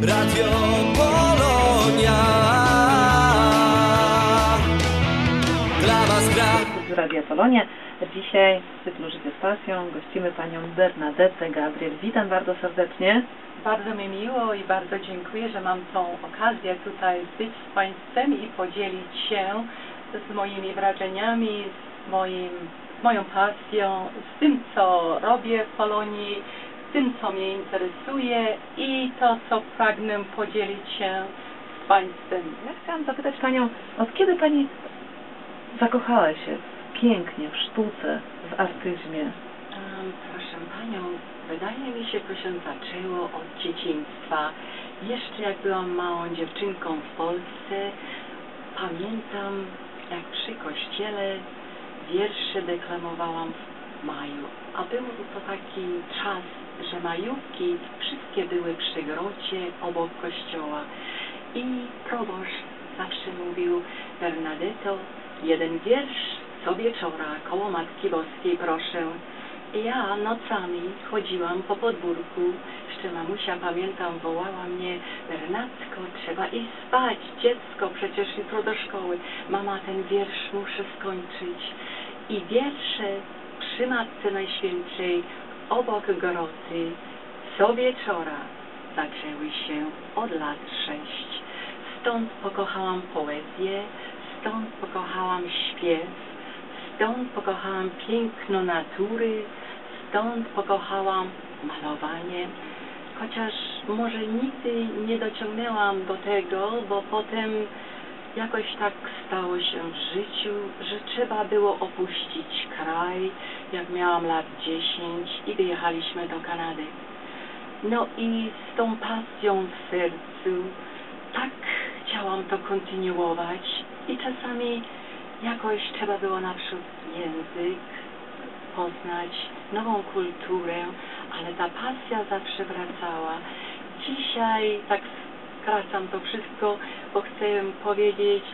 Radio Polonia Dla was gra z Radia Polonia. Dzisiaj w cyklu Życie z Pasją gościmy panią Bernadette Gabriel. Witam bardzo serdecznie. Bardzo mi miło i bardzo dziękuję, że mam tą okazję tutaj być z Państwem i podzielić się z moimi wrażeniami, z moim, moją pasją, z tym, co robię w Polonii, z tym, co mnie interesuje i to, co pragnę podzielić się z Państwem. Ja chciałam zapytać panią, od kiedy pani zakochała się pięknie w sztuce, w artyzmie? Um, proszę Panią, wydaje mi się, to się zaczęło od dzieciństwa. Jeszcze jak byłam małą dziewczynką w Polsce, pamiętam, jak przy kościele wiersze deklamowałam w maju. A był to taki czas, że majówki wszystkie były przy grocie obok kościoła. I proboszcz zawsze mówił, Bernadetto, jeden wiersz co wieczora koło Matki Boskiej proszę. Ja nocami chodziłam po podwórku, jeszcze mamusia, pamiętam, wołała mnie, Bernacko, trzeba iść spać, dziecko, przecież jutro do szkoły. Mama, ten wiersz muszę skończyć. I wiersze przy Matce Najświętszej, obok groty, co wieczora zaczęły się od lat sześć. Stąd pokochałam poezję, stąd pokochałam śpiew, stąd pokochałam piękno natury, stąd pokochałam malowanie, chociaż może nigdy nie dociągnęłam do tego, bo potem jakoś tak stało się w życiu, że trzeba było opuścić kraj, jak miałam lat 10 i wyjechaliśmy do Kanady. No i z tą pasją w sercu tak chciałam to kontynuować i czasami jakoś trzeba było naprzód język poznać, nową kulturę, ale ta pasja zawsze wracała. Dzisiaj tak skracam to wszystko, bo chcę powiedzieć,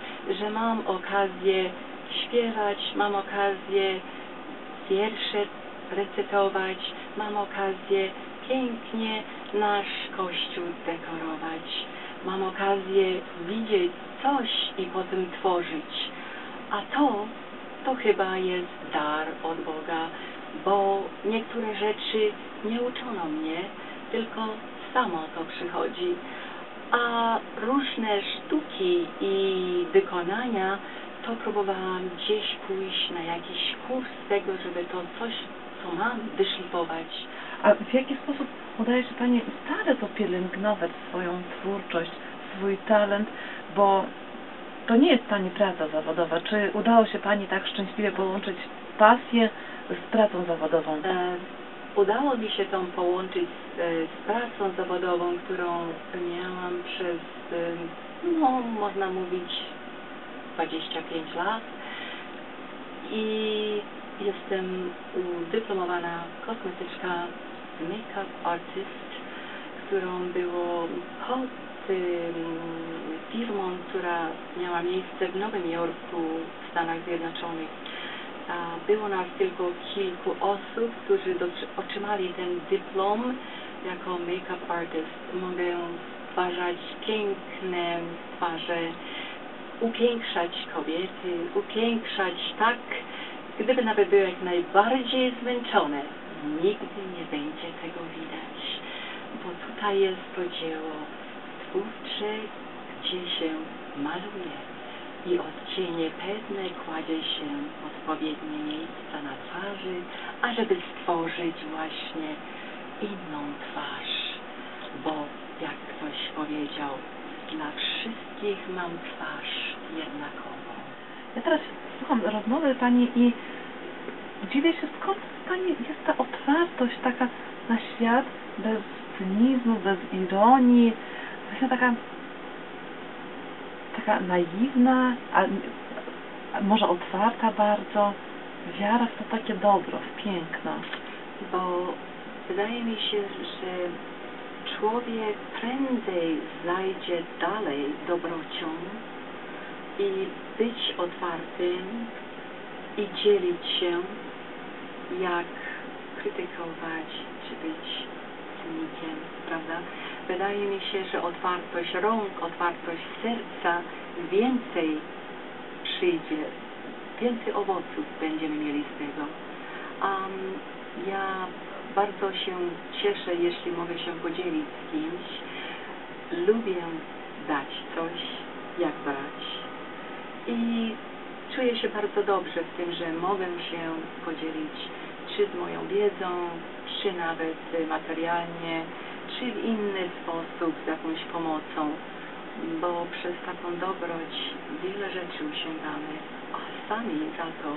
że mam okazję śpiewać, mam okazję wiersze recytować, mam okazję pięknie nasz kościół dekorować. Mam okazję widzieć coś i potem tworzyć. A to, to chyba jest dar od Boga, bo niektóre rzeczy nie uczono mnie, tylko samo to przychodzi. A różne sztuki i wykonania, to próbowałam gdzieś pójść na jakiś kurs tego, żeby to coś, co mam, wyszlifować. A w jaki sposób udaje się pani stale to pielęgnować swoją twórczość, swój talent, bo to nie jest Pani praca zawodowa. Czy udało się Pani tak szczęśliwie połączyć pasję z pracą zawodową? E, udało mi się to połączyć z, e, z pracą zawodową, którą miałam przez, e, no można mówić, 25 lat i jestem udyplomowana kosmetyczka make-up artist, którą było pod firmą, która miała miejsce w Nowym Jorku w Stanach Zjednoczonych. Było nas tylko kilku osób, którzy otrzymali ten dyplom jako make-up artist. Mogę stwarzać piękne twarze, upiększać kobiety, upiększać tak, gdyby nawet były jak najbardziej zmęczone. Nigdy nie będzie tego widać, bo tutaj jest to dzieło twórcze, gdzie się maluje. I odcienie pewne kładzie się w odpowiednie miejsca na twarzy, ażeby stworzyć właśnie inną twarz, bo jak ktoś powiedział, dla wszystkich mam twarz jednakową. Ja teraz słucham rozmowy Pani i dziwię się, skąd Pani jest ta otwartość taka na świat, bez cynizmu, bez ironii, właśnie taka taka naiwna, a, a może otwarta bardzo, wiara w to takie dobro, w piękno. Bo wydaje mi się, że człowiek prędzej znajdzie dalej dobrocią i być otwartym i dzielić się, jak krytykować, czy być cynikiem, prawda? wydaje mi się, że otwartość rąk, otwartość serca więcej przyjdzie, więcej owoców będziemy mieli z tego. Um, ja bardzo się cieszę, jeśli mogę się podzielić z kimś. Lubię dać coś, jak brać. I czuję się bardzo dobrze w tym, że mogę się podzielić czy z moją wiedzą, czy nawet materialnie, czy w inny sposób z jakąś pomocą, bo przez taką dobroć wiele rzeczy osiągamy, a sami za to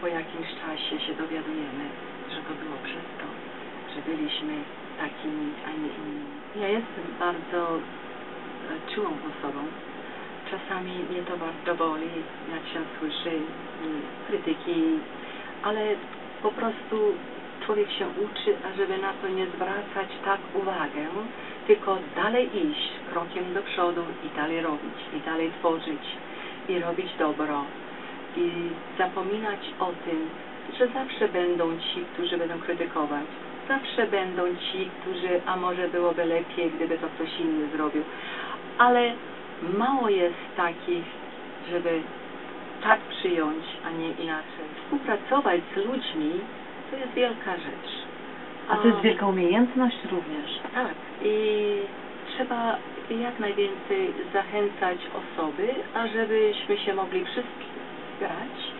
po jakimś czasie się dowiadujemy, że to było przez to, że byliśmy takimi, a nie inni. Ja jestem bardzo e, czułą osobą. Czasami mnie to bardzo boli, jak się słyszy mm, krytyki, ale po prostu człowiek się uczy, ażeby na to nie zwracać tak uwagę, tylko dalej iść krokiem do przodu i dalej robić, i dalej tworzyć, i robić dobro, i zapominać o tym, że zawsze będą ci, którzy będą krytykować. Zawsze będą ci, którzy, a może byłoby lepiej, gdyby to ktoś inny zrobił. Ale mało jest takich, żeby tak przyjąć, a nie inaczej. Współpracować z ludźmi to jest wielka rzecz. A to jest wielka umiejętność również. Tak. I trzeba jak najwięcej zachęcać osoby, ażebyśmy się mogli wszyscy grać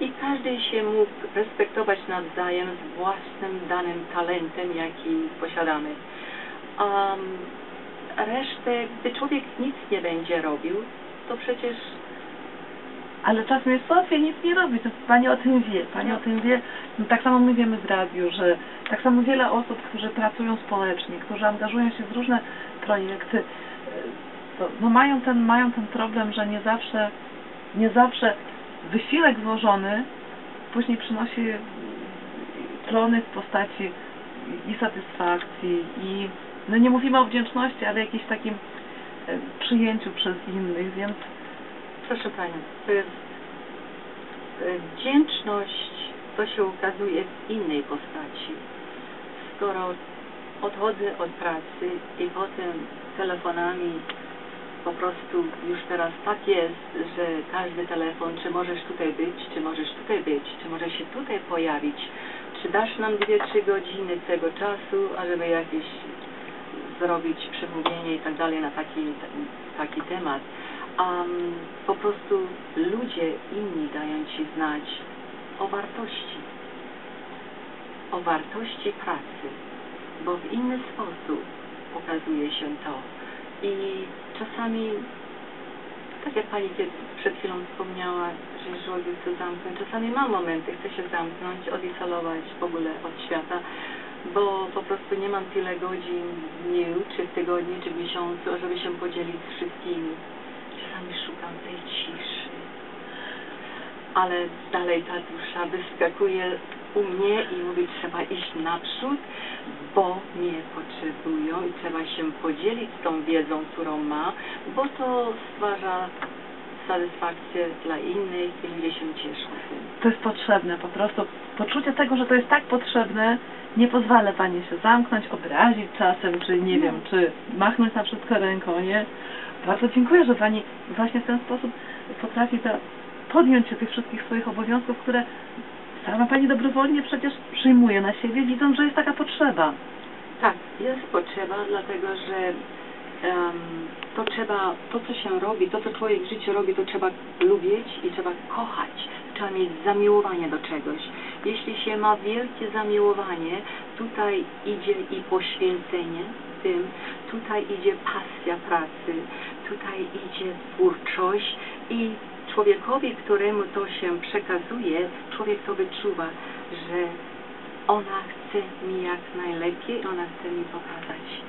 i każdy się mógł respektować nawzajem z własnym danym talentem, jaki posiadamy. Um, resztę, gdy człowiek nic nie będzie robił, to przecież Ale czasem jest łatwiej nic nie robić. To Pani o tym wie. Pani o tym wie. No, tak samo my wiemy w radiu, że tak samo wiele osób, którzy pracują społecznie, którzy angażują się w różne projekty, to, no mają, ten, mają ten problem, że nie zawsze, nie zawsze wysiłek złożony później przynosi plony w postaci i satysfakcji i no nie mówimy o wdzięczności, ale jakimś takim e, przyjęciu przez innych, więc Proszę Panią, to jest e, wdzięczność, to się ukazuje w innej postaci. Skoro odchodzę od pracy i potem telefonami po prostu już teraz tak jest, że każdy telefon, czy możesz tutaj być, czy możesz tutaj być, czy możesz się tutaj pojawić, czy dasz nam dwie, trzy godziny tego czasu, ażeby jakieś zrobić przemówienie i tak dalej na taki, taki temat. Um, po prostu ludzie inni dają Ci znać o wartości, o wartości pracy, bo w inny sposób pokazuje się to. I czasami, tak jak Pani przed chwilą wspomniała, że człowiek chce zamknąć, czasami mam momenty, chcę się zamknąć, odizolować w ogóle od świata, bo po prostu nie mam tyle godzin w dniu, czy w tygodniu, czy w miesiącu, żeby się podzielić z wszystkimi. Czasami szukam tej ciszy, ale dalej ta dusza wyskakuje u mnie i mówi, trzeba iść naprzód, bo mnie potrzebują i trzeba się podzielić tą wiedzą, którą ma, bo to stwarza satysfakcję dla innych i ludzie się cieszą to jest potrzebne po prostu. Poczucie tego, że to jest tak potrzebne, nie pozwala Pani się zamknąć, obrazić czasem, czy nie No. wiem, czy machnąć na wszystko ręką, nie? Bardzo dziękuję, że Pani właśnie w ten sposób potrafi to podjąć się tych wszystkich swoich obowiązków, które sama Pani dobrowolnie przecież przyjmuje na siebie, widząc, że jest taka potrzeba. Tak, jest potrzeba, dlatego że to trzeba, to co się robi, to co człowiek w życiu robi, to trzeba lubić i trzeba kochać. Trzeba mieć zamiłowanie do czegoś. Jeśli się ma wielkie zamiłowanie, tutaj idzie i poświęcenie tym, tutaj idzie pasja pracy, tutaj idzie twórczość i człowiekowi, któremu to się przekazuje, człowiek to wyczuwa, że ona chce mi jak najlepiej, ona chce mi pokazać.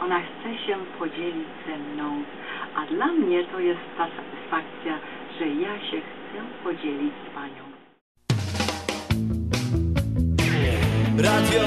Ona chce się podzielić ze mną. A dla mnie to jest ta satysfakcja, że ja się chcę podzielić z Panią. Radio